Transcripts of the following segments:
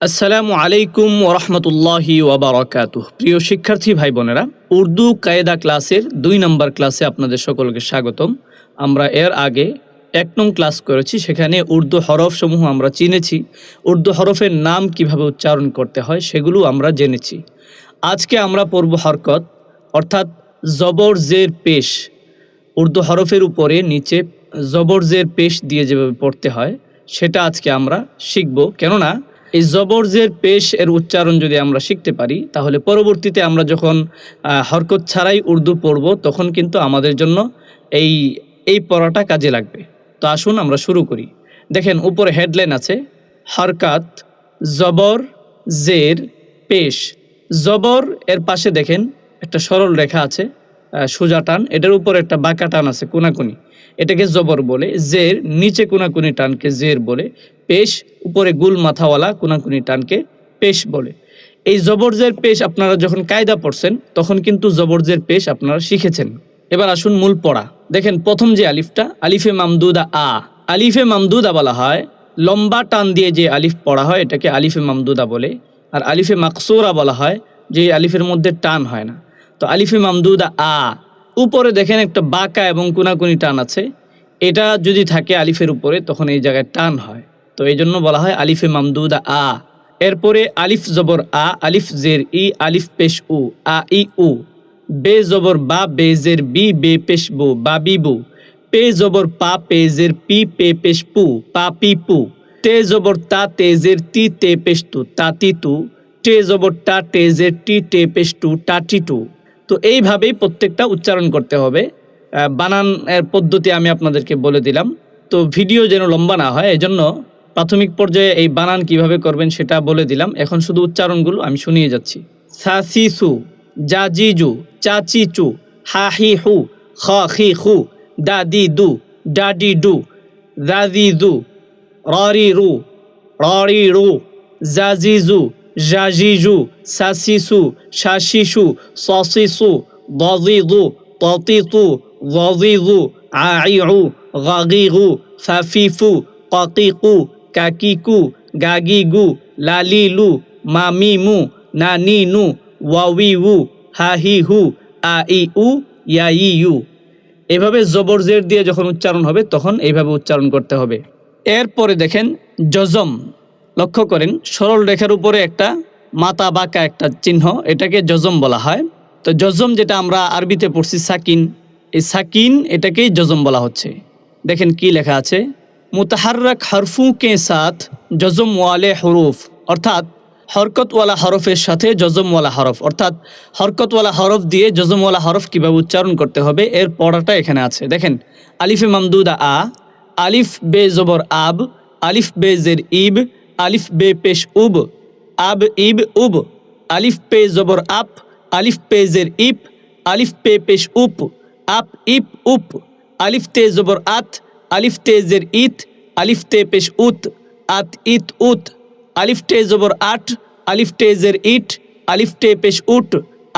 আসসালামু আলাইকুম ওরহমতুল্লাহি ওবরাকাতুহ প্রিয় শিক্ষার্থী ভাই বোনেরা উর্দু কায়দা ক্লাসের দুই নম্বর ক্লাসে আপনাদের সকলকে স্বাগতম। আমরা এর আগে এক নং ক্লাস করেছি, সেখানে উর্দু হরফসমূহ আমরা চিনেছি। উর্দু হরফের নাম কীভাবে উচ্চারণ করতে হয় সেগুলো আমরা জেনেছি। আজকে আমরা পড়ব হরকত, অর্থাৎ জবর জের পেশ। উর্দু হরফের উপরে নিচে জবর জের পেশ দিয়ে যেভাবে পড়তে হয়, সেটা আজকে আমরা শিখব। কেননা এই জবর জের পেশ এর উচ্চারণ যদি আমরা শিখতে পারি, তাহলে পরবর্তীতে আমরা যখন হরকত ছাড়াই উর্দু পড়ব, তখন কিন্তু আমাদের জন্য এই এই পড়াটা কাজে লাগবে। তো আসুন আমরা শুরু করি। দেখেন উপরে হেডলাইন আছে, হরকাত, জবর, জের, পেশ। জবর এর পাশে দেখেন একটা সরল রেখা আছে সোজা টান, এটার উপর একটা বাঁকা টান আছে, কোনাকুনি। এটাকে জবর বলে, জের, নিচে কোনাকুনি টানকে জের বলে, পেশ, উপরে গুল মাথাওয়ালা কোনাকুনি টানকে পেশ বলে। এই জবরজের পেশ আপনারা যখন কায়দা পড়ছেন, তখন কিন্তু জবরজের পেশ আপনারা শিখেছেন। এবার আসুন মূল পড়া। দেখেন, প্রথম যে আলিফটা, আলিফে মামদুদা আ। আলিফে মামদুদা বলা হয়, লম্বা টান দিয়ে যে আলিফ পড়া হয়, এটাকে আলিফে মামদুদা বলে। আর আলিফে মাকসুরা বলা হয়, যে আলিফের মধ্যে টান হয় না। তো আলিফে মামদুদা আ। উপরে দেখেন একটা বাঁকা এবং কোনাকুনি টান আছে। এটা যদি থাকে আলিফের উপরে, তখন এই জায়গায় টান হয়। তো এই জন্য বলা হয় আলিফে মামদুদা আ। এরপরে আলিফ জবর আ, আলিফ জের ই, আলিফ পেশ উ, আ ই উ। বে জবর বা, বে জের বি, বে পেশ বু, বা বি বু। পে জবর পা, পে জের পি, পে পেশ পু, পা পি পু। তে জবর তা, তে জের তি, তে পেশ তু, তা তি তু। টে জবর টা টে জের টি টে পেশ টু টা টি টু তো এইভাবেই প্রত্যেকটা উচ্চারণ করতে হবে। বানান এর পদ্ধতি আমি আপনাদেরকে বলে দিলাম। তো ভিডিও যেন লম্বা না হয়, এজন্য প্রাথমিক পর্যায়ে এই বানান কীভাবে করবেন সেটা বলে দিলাম। এখন শুধু উচ্চারণগুলো আমি শুনিয়ে যাচ্ছি। সাসিসু জাজিজু চাচিচু হাহি হু, হি, হু দাদি দু ডাডি ডু দাদি দু ররি রু ররি রু জাজিজু জাজিজু সাসিসু শাসিসু সসিসু দজিজু ততিসু গজিজু আইউ গগিগু সাফিফু ককিকু কাকিকু গাগিগু লালিলু মামিমু নানিনু ওয়াউউ হাহিহু আইউ ইয়াইউ এভাবে জবর জের দিয়ে যখন উচ্চারণ হবে, তখন এইভাবে উচ্চারণ করতে হবে। এরপরে দেখেন, জজম। লক্ষ্য করেন, সরল রেখার উপরে একটা মাথা বাঁকা একটা চিহ্ন, এটাকে জজম বলা হয়। তো জজম যেটা আমরা আরবিতে পড়ছি সাকিন, এই সাকিন এটাকেই জজম বলা হচ্ছে। দেখেন কি লেখা আছে, মুতাহাররাক হরফু কে সাথ জজম ওয়ালে হরুফ। অর্থাৎ, হরকতওয়ালা হরফের সাথে জজমওয়ালা হরফ। অর্থাৎ, হরকতওয়ালা হরফ দিয়ে জজমওয়ালা হরফ কীভাবে উচ্চারণ করতে হবে, এর পড়াটা এখানে আছে। দেখেন, আলিফে মামদুদা আ, আলিফ বে জবর আব, আলিফ বে জের ইব আলিফ বে পেশ উব, আব ইব উব, আলিফ পে জবর আপ, আলিফ পে জের ইপ, আলিফ পে পেশ উপ, আপ ইপ উপ, আলিফ তে জবর আত, আলিফ তে জের ইত, আলিফ তে পেশ উত, আত ইত উত, আলিফ টে জবর আট, আলিফ টে জের ইট, আলিফ টে পেশ উট,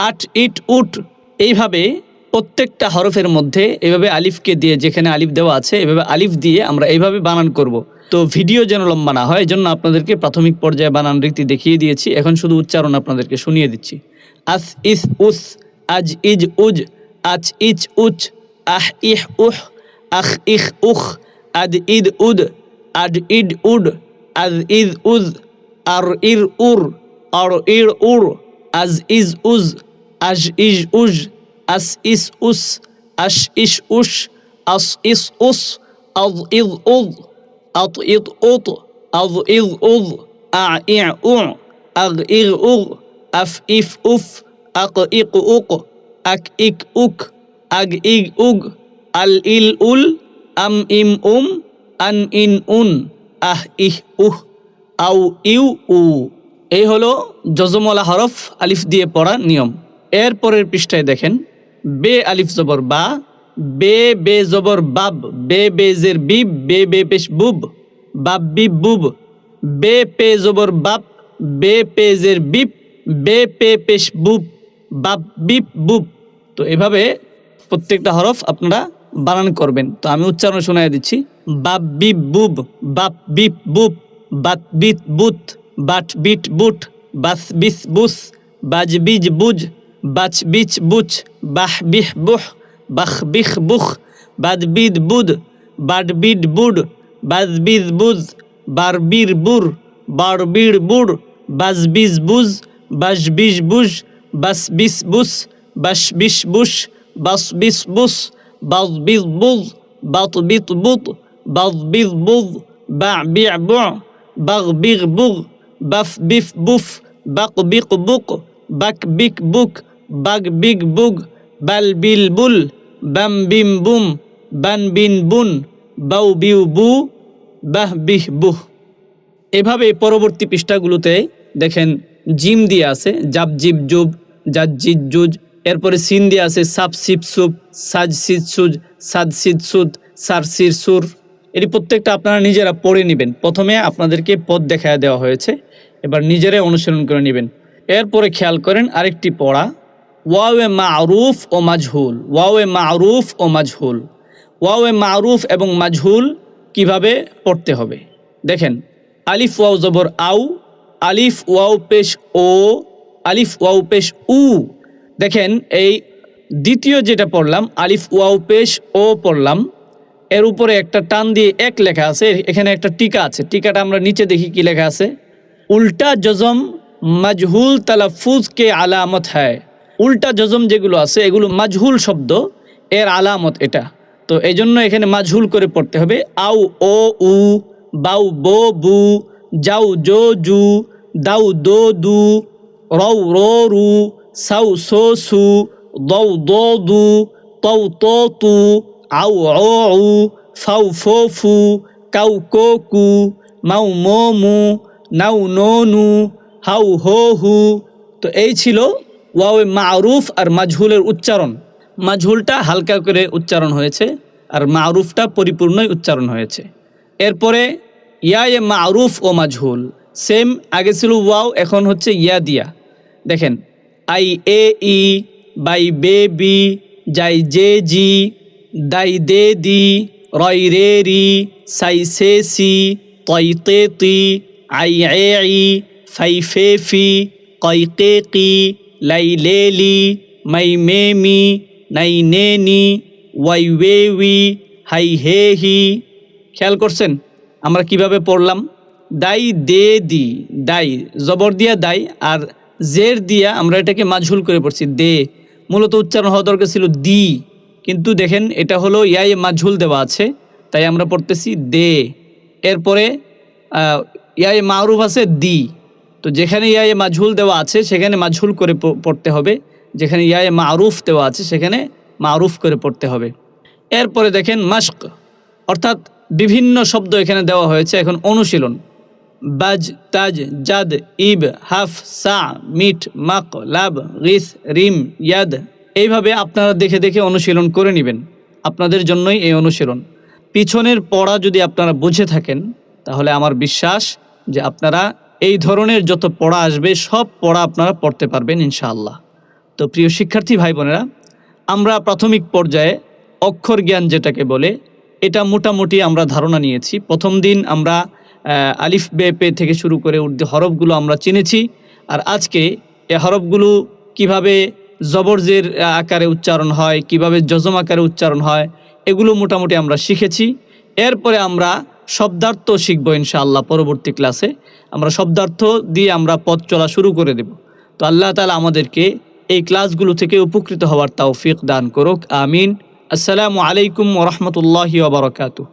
আট ইট উট। এইভাবে প্রত্যেকটা হরফের মধ্যে এভাবে আলিফকে দিয়ে যেখানে আলিফ দেওয়া আছে, এভাবে আলিফ দিয়ে আমরা এইভাবে বানান করব। তো ভিডিও যেন লম্বা না হয়, এজন্য আপনাদেরকে প্রাথমিক পর্যায়ে বানান রীতি দেখিয়ে দিয়েছি। এখন শুধু উচ্চারণ আপনাদেরকে শুনিয়ে দিচ্ছি। আস ইস উস, আজ ইজ উজ, আচ ইচ উচ, আহ ইহ উহ, আখ ইখ উখ আদ ইদ উদ আড ইড উড, আজ ইজ উজ, আর ইর উর, আর ইর উর, আজ ইজ উজ, আজ ইজ উজ, আস ইস উস আশ ইস উস, আস ইস উস, আজ ইজ উজ। উ আগ ইগ উগ আফ ইফ উফ আক ইক উক আক ইক উক আগ ইগ উগ আল ইল উল আম ইম উম আন ইন উন আহ ইহ উহ আউ ইউ উ এই হলো জজমলা হরফ আলিফ দিয়ে পড়া নিয়ম। এর পরের পৃষ্ঠায় দেখেন, বে আলিফ জবর বা বে বে জবর বাব, বে বে জের বিব, বে বে পেশ বুব, বাব বিব বুব, বে, পে জবর বাপ বে, পে জের বিপ, বে, পে পেশ বুব বাপ বিপ বুব। তো এভাবে প্রত্যেকটা হরফ আপনারা বানান করবেন। তো আমি উচ্চারণ শোনায় দিচ্ছি। বাপ বিপ বুব, বাপ বিপ বুব, বাত বিত বুত, বাট বিট বুট বাস বিস বুস, বাজ বিজ বুজ, বাচ বিচ বুচ, বাহ বিহ বুহ বাখ বিখ বুখ বাদ বুদ বাড বিড বুড বাজ বুজ, বার বীর বুর, বার বীর বুর, বাজ বুজ বাস বুজ বাস বিস বুস, বাস বিস বাস বিজ বুজ বাত বাস বিজ বুজ বা বিع বুع বাগ বুগ বাফ বুফ, বাক বিক বুক, বাক বিক বুক, বাগ বিগ বুগ, বাল বিল বুল বাম বিম বুম, বান বিন বুন, বাউ বিউ বু, বাহ বিহ বুহ। এভাবে পরবর্তী পৃষ্ঠাগুলোতে দেখেন জিম দিয়ে আছে, জাব জিব জুব জাজ জিজ জুজ, এরপরে সিন দিয়ে আছে সাপ সিপ সুপ সাজ সিদ সুজ, সাদ সিদ সুদ, সার সির সুর। এটি প্রত্যেকটা আপনারা নিজেরা পড়ে নেবেন। প্রথমে আপনাদেরকে পদ দেখা দেওয়া হয়েছে, এবার নিজেরাই অনুসরণ করে নেবেন। এরপরে খেয়াল করেন আরেকটি পড়া। ওয়াওয়ে মারুফ ও মাজহুল। ওয়াওয়ে মারুফ ও মাজহুল। ওয়াওয়ে মারুফ এবং মাজহুল কীভাবে পড়তে হবে? দেখেন, আলিফ ওয়াও জবর আউ আলিফ ওয়াও পেশ ও, আলিফ ওয়াও পেশ উ। দেখেন, এই দ্বিতীয় যেটা পড়লাম, আলিফ ওয়াও পেশ ও পড়লাম, এর উপরে একটা টান দিয়ে এক লেখা আছে, এখানে একটা টিকা আছে। টিকাটা আমরা নিচে দেখি কি লেখা আছে? উল্টা জজম মজহুল তালাফুজ কে আলামত হ্যায়। উল্টা জজম যেগুলো আছে, এগুলো মাজহুল শব্দ, এর আলামত এটা। তো এই জন্য এখানে মাঝহুল করে পড়তে হবে। আউ ও, উ বাউ বো, বু যাউ জো, জু দাউ দো, দু রৌ রো, রু সাউ সো, সু দৌ দো, দু তৌ তো, তু আউ ও উ ফাউ ফো, ফু কাউ কো, কু মাউ মো, মু নাউ নো, নু হাউ হো, হু। তো এই ছিল ওয়াও মারুফ আর মাঝহুলের উচ্চারণ। মাঝহুলটা হালকা করে উচ্চারণ হয়েছে আর মারুফটা পরিপূর্ণই উচ্চারণ হয়েছে। এরপরে ইয়া এ মারুফ ও মাঝহুল সেম, আগে ছিল ওয়াও, এখন হচ্ছে ইয়া দিয়া। দেখেন, আই এ ই, বাই বে বি, যাই জে জি, দাই দে দি, রয় রে রি, সাই সে সি তই তে তি, আই এ ই, ফাই ফে ফি কই কে কি লাই লে লি মাই মে মি নাই নে নি ওয়াই ওয়ে উই হাই হে হি খেয়াল করছেন? আমরা কীভাবে পড়লাম? দাই দে দি, দাই, জবর দিয়া দাই আর জের দিয়া আমরা এটাকে মাঝুল করে পড়ছি, দে। মূলত উচ্চারণ হওয়া দরকার ছিল দি, কিন্তু দেখেন এটা হলো ইয়াই মাঝুল দেওয়া আছে, তাই আমরা পড়তেছি দে। এরপরে ইয়াই মারুফ আছে দি। তো যেখানে ইয়ায়ে মাঝুল দেওয়া আছে, সেখানে মাঝুল করে পড়তে হবে। যেখানে ইয়ায়ে মারুফ দেওয়া আছে, সেখানে মারুফ করে পড়তে হবে। এরপরে দেখেন মাস্ক অর্থাৎ বিভিন্ন শব্দ এখানে দেওয়া হয়েছে। এখন অনুশীলন। বাজ, তাজ, জাদ, ইব, হাফ, সা, মিট, মাক, লাব রিস রিম, ইয়াদ। এইভাবে আপনারা দেখে দেখে অনুশীলন করে নেবেন। আপনাদের জন্যই এই অনুশীলন। পিছনের পড়া যদি আপনারা বুঝে থাকেন, তাহলে আমার বিশ্বাস যে আপনারা এই ধরনের যত পড়া আসবে, সব পড়া আপনারা পড়তে পারবেন ইনশাআল্লাহ। তো প্রিয় শিক্ষার্থী ভাই বোনেরা, আমরা প্রাথমিক পর্যায়ে অক্ষর জ্ঞান যেটাকে বলে, এটা মোটামুটি আমরা ধারণা নিয়েছি। প্রথম দিন আমরা আলিফ, বে, পে থেকে শুরু করে উর্দু হরফগুলো আমরা চিনেছি। আর আজকে এ হরফগুলো কীভাবে জবরজের আকারে উচ্চারণ হয়, কীভাবে যজম আকারে উচ্চারণ হয়, এগুলো মোটামুটি আমরা শিখেছি। এরপরে আমরা শব্দার্থ শিখব ইনশাআল্লাহ পরবর্তী ক্লাসে। আমরা শব্দার্থ দিয়ে আমরা পথ চলা শুরু করে দেব। তো আল্লাহ তালা আমাদেরকে এই ক্লাসগুলো থেকে উপকৃত হওয়ার তাওফিক দান করুক। আমিন। আসসালামু আলাইকুম ওরহমতুল্লাহি ওবরাকাতুহ